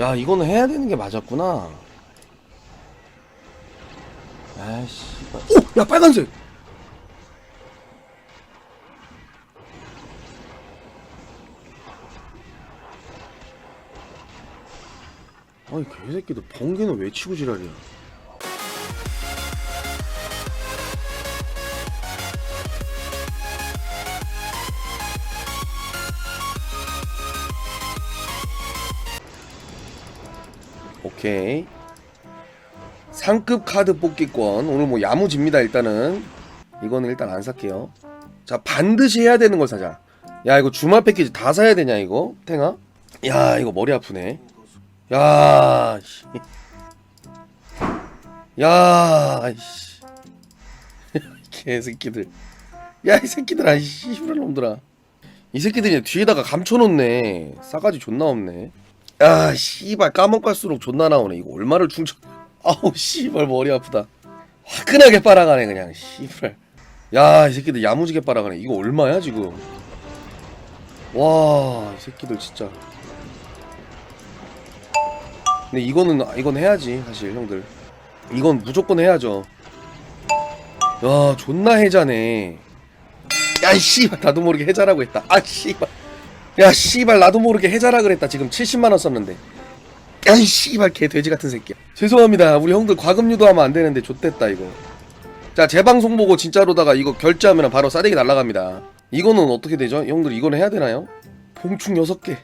야 이거는 해야 되는 게 맞았구나. 아이씨. 오! 야 빨간색! 아니 개새끼들 번개는 왜 치고 지랄이야 오케이. 상급 카드 뽑기권. 오늘 뭐 야무집니다 일단은. 이거는 일단 안 살게요. 자 반드시 해야 되는 걸 사자. 야 이거 주말 패키지 다 사야 되냐 이거? 탱아? 야 이거 머리 아프네. 야 씨. 야 씨. 개새끼들. 야 이 새끼들 아이 씨부랄 놈들아. 이 새끼들이 뒤에다가 감춰놓네. 싸가지 존나 없네 야 씨발 까먹갈수록 존나 나오네. 이거 얼마를 충전 아우 씨발 머리 아프다. 화끈하게 빨아가네 그냥 씨발. 야 이 새끼들 야무지게 빨아가네. 이거 얼마야 지금? 와 이 새끼들 진짜. 근데 이거는 이건 해야지 사실 형들. 이건 무조건 해야죠. 야 존나 해자네. 야 씨발 나도 모르게 해자라고 했다. 아 씨발 야 씨발 나도 모르게 해자라 그랬다. 지금 70만원 썼는데. 야이 씨발 개 돼지 같은 새끼야. 죄송합니다. 우리 형들 과금 유도 하면 안 되는데 좆됐다 이거. 자 재방송 보고 진짜로다가 이거 결제하면 바로 싸대기 날라갑니다. 이거는 어떻게 되죠? 형들 이거는 해야 되나요? 봉충 6개.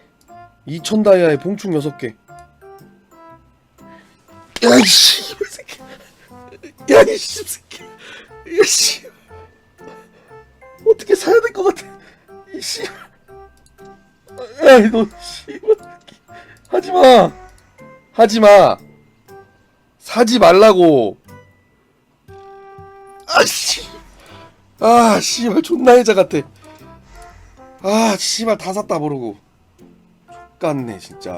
2000 다이아에 봉충 6개. 야이 씨발 새끼. 야이 씨 새끼. 야씨 어떻게 사야 될 것 같아? 이 씨발 야이 너 씨발. 하지마. 하지마. 사지 말라고. 아씨. 아 씨발 존나 해자 같아. 아 씨발 다 샀다 모르고. X같네 진짜.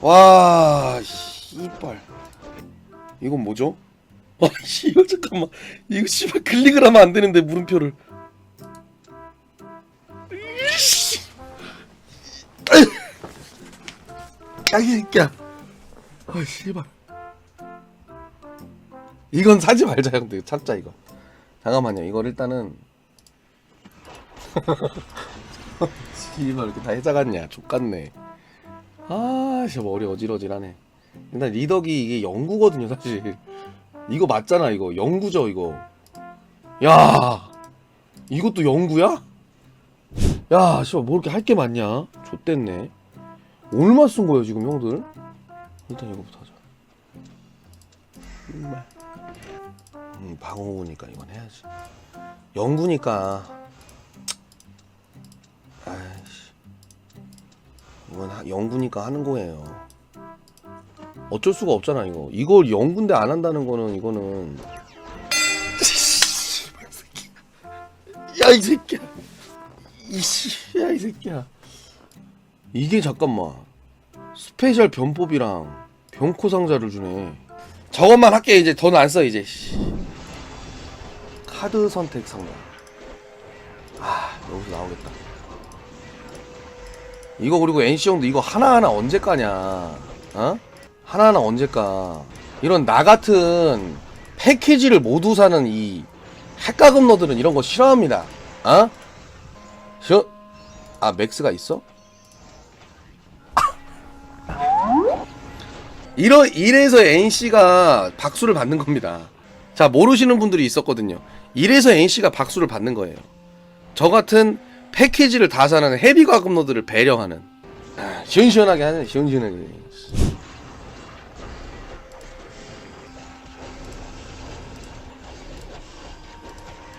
와 씨발. 이건 뭐죠? 아 씨발 잠깐만. 이거 씨발 클릭을 하면 안 되는데 물음표를 야 이 새끼야 아 씨발. 이건 사지 말자 형들. 찾자 이거. 잠깐만요. 이걸 일단은. 씨발 이렇게 다 해자갔냐. 족같네. 아 진짜 머리 어지러지하네. 일단 리덕이 이게 영구거든요 사실. 이거 맞잖아 이거. 영구죠 이거. 야 이것도 영구야? 야 씨발 뭐 이렇게 할 게 많냐? 좆됐네 얼마 쓴 거예요 지금 형들? 일단 이거부터 하자. 정말 음, 방어구니까 이건 해야지. 영구니까. 아이씨. 이건 하- 영구니까 하는 거예요. 어쩔 수가 없잖아 이거. 이걸 영구인데 안 한다는 거는 이거는. 야이 새끼야. 이씨 야. 이 새끼야 이게 잠깐만 스페셜 변법이랑 병코 상자를 주네 저것만 할게 이제 돈 안 써 이제 씨. 카드 선택 상자 아 여기서 나오겠다 이거 그리고 NC 형도 이거 하나하나 언제 까냐 어? 하나하나 언제 까 이런 나 같은 패키지를 모두 사는 이 핵가금러들은 이런 거 싫어합니다 어? 싫어? 아 맥스가 있어? 이러, 이래서 NC가 박수를 받는 겁니다. 자, 모르시는 분들이 있었거든요. 이래서 NC가 박수를 받는 거예요. 저 같은 패키지를 다 사는 헤비 과금러들을 배려하는. 아, 시원시원하게 하네, 시원시원하게.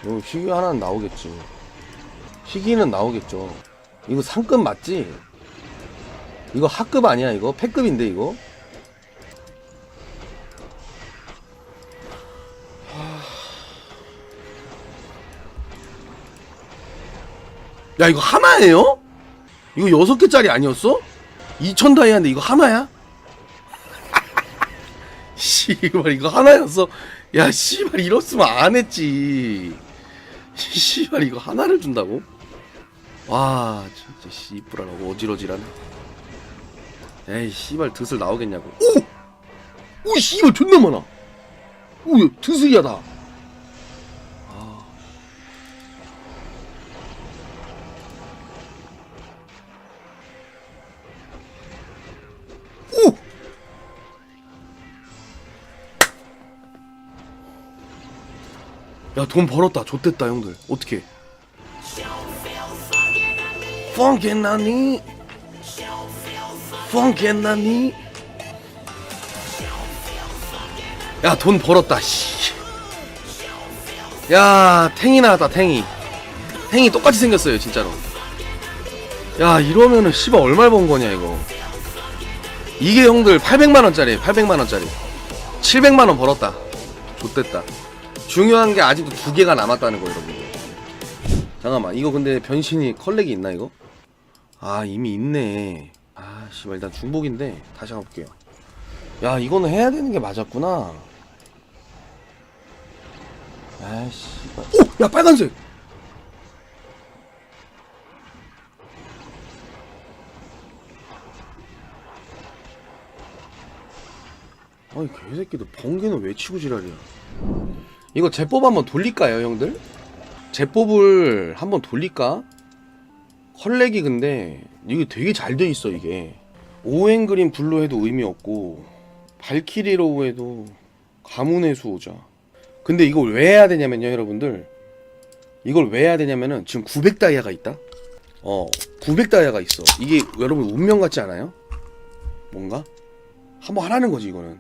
요 희귀 하나는 나오겠지. 희귀는 나오겠죠. 이거 상급 맞지? 이거 하급 아니야, 이거? 패급인데, 이거? 야 이거 하나예요? 이거 여섯 개짜리 아니었어? 2천 다이아인데 이거 하나야? 씨발 이거 하나였어? 야 씨발 이렇으면 안 했지 씨발 이거 하나를 준다고? 와 진짜 씨부라라고 어지러지라네 에이 씨발 드슬 나오겠냐고 오! 오 씨발 존나 많아 오 드슬이야 다 야 돈 벌었다. 좆됐다 형들. 어떻게 펑켄나니? 펑켄나니? 야 돈 벌었다 씨. 야 탱이 나왔다 탱이. 탱이 똑같이 생겼어요 진짜로. 야 이러면은 씨발 얼마 번 거냐 이거. 이게 형들 800만원짜리 800만원짜리. 700만원 벌었다. 좆됐다 중요한 게 아직도 두 개가 남았다는 거 여러분. 잠깐만 이거 근데 변신이 컬렉이 있나 이거? 아 이미 있네. 아 씨발 일단 중복인데 다시 한번 볼게요. 야 이거는 해야 되는 게 맞았구나. 아 씨발. 오! 야 빨간색! 아니 개새끼들 번개는 왜 치고 지랄이야 이거 제법 한번 돌릴까요 형들? 제법을 한번 돌릴까? 컬렉이 근데 이게 되게 잘 돼 있어 이게 오행그린 블루 해도 의미 없고 발키리로우 해도 가문의 수호자 근데 이걸 왜 해야 되냐면요 여러분들 이걸 왜 해야 되냐면은 지금 900다이아가 있다 어 900다이아가 있어 이게 여러분 운명 같지 않아요? 뭔가? 한번 하라는 거지 이거는